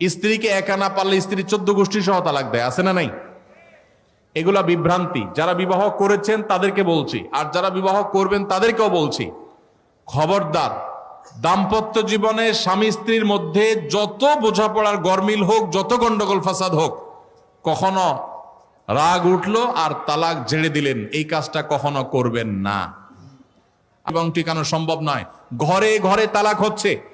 স্ত্রীকে একা না পারলে স্ত্রী চোদ্দ গোষ্ঠী সহ তালাক আছে না নাই? এগুলা বিভ্রান্তি। যারা বিবাহ করেছেন তাদেরকে বলছি, আর যারা বিবাহ করবেন তাদেরকেও বলছি, খবরদার, দাম্পত্য জীবনে স্বামী স্ত্রীর মধ্যে যত বোঝাপড়ার গরমিল হোক, যত গন্ডগোল ফাসাদ হোক, কখনো রাগ উঠল আর তালাক ঝেড়ে দিলেন, এই কাজটা কখনো করবেন না। এবং টিকানো সম্ভব নয়। ঘরে ঘরে তালাক হচ্ছে।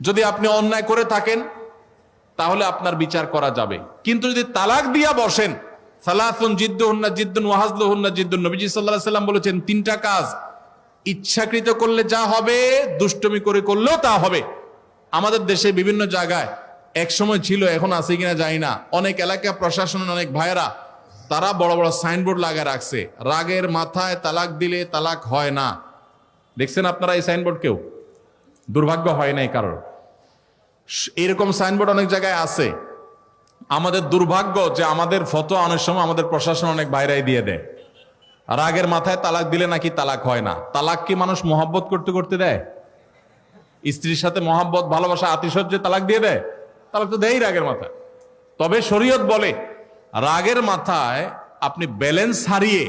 যদি আপনি অন্যায় করে থাকেন, তাহলে আপনার বিচার করা যাবে। কিন্তু যদি তালাক দিয়া বসেন সালাতুন জিদ্দুন্না জিদ্দুন ওয়াহাজলুন্না জিদ্দুন, নবীজি সাল্লাল্লাহু সাল্লাম বলেছেন, তিনটা কাজ, ইচ্ছাকৃত করলে যা হবে, দুষ্টমি করে করলেও তা হবে। আমাদের দেশে বিভিন্ন জায়গায় এক সময় ছিল, এখন আছে কিনা জানি না। অনেক এলাকা প্রশাসনের অনেক ভাইয়েরা, তারা বড় বড় সাইনবোর্ড লাগায় রাখছে। রাগের মাথায় তালাক দিলে তালাক হয় না। দেখছেন আপনারা এই সাইনবোর্ড কেউ? দুর্ভাগ্য হয় নাই কারোর। এরকম সাইনবোর্ড অনেক জায়গায় আছে। আমাদের দুর্ভাগ্য যে আমাদের ফটো অনেক সময় আমাদের প্রশাসন অনেক বাইরে দিয়ে দেয়। রাগের মাথায় তালাক দিলে নাকি তালাক হয় না। তালাক কি মানুষ মহাব্বত করতে করতে দেয়? স্ত্রীর সাথে মহাব্বত, ভালোবাসা, আতিশয্যে তালাক দিয়ে দেয়? তালাক তো দেয় রাগের মাথায়। তবে শরীয়ত বলে, রাগের মাথায় আপনি ব্যালেন্স হারিয়ে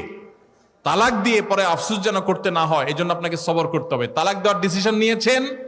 তালাক দিয়ে পরে আফসুস যেন করতে না হয় এই জন্য আপনাকে সবর করতে হবে। তালাক দেওয়ার ডিসিশন নিয়েছেন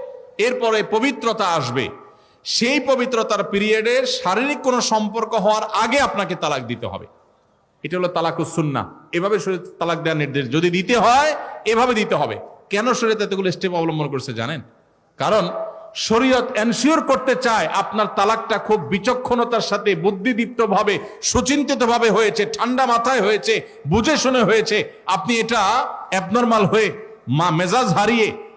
এরপরে পবিত্রতা আসবে। সেই পবিত্রতার পিরিয়ডে শারীরিক কোনো সম্পর্ক হওয়ার আগে আপনাকে তালাক দিতে হবে। এটা হলো তালাকুসুন্না এভাবে শরীর তালাক দেওয়ার নির্দেশ। যদি দিতে হয়, এভাবে দিতে হবে। কেন শরীয়ত এতগুলো স্টেপ অবলম্বন করছে জানেন? কারণ শরীয়ত এনশিওর করতে চায় আপনার তালাকটা খুব বিচক্ষণতার সাথে বুদ্ধিদীপ্ত ভাবে সুচিন্তিত ভাবে হয়েছে, ঠান্ডা মাথায় হয়েছে, বুঝে শুনে হয়েছে। আপনি এটা অ্যাবনর্মাল হয়ে মা, মেজাজ হারিয়ে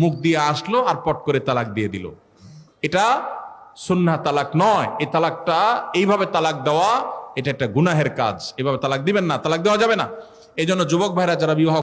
মুখ দিয়ে আসলো আর পট করে তালাক দিয়ে দিল। এটা সুন্না তালাক নয়। এই তালাকটা, এইভাবে তালাক দেওয়া, এটা একটা গুনাহের কাজ। এভাবে তালাক দিবেন না, তালাক দেওয়া যাবে না। এই জন্য যুবক ভাইরা যারা বিবাহ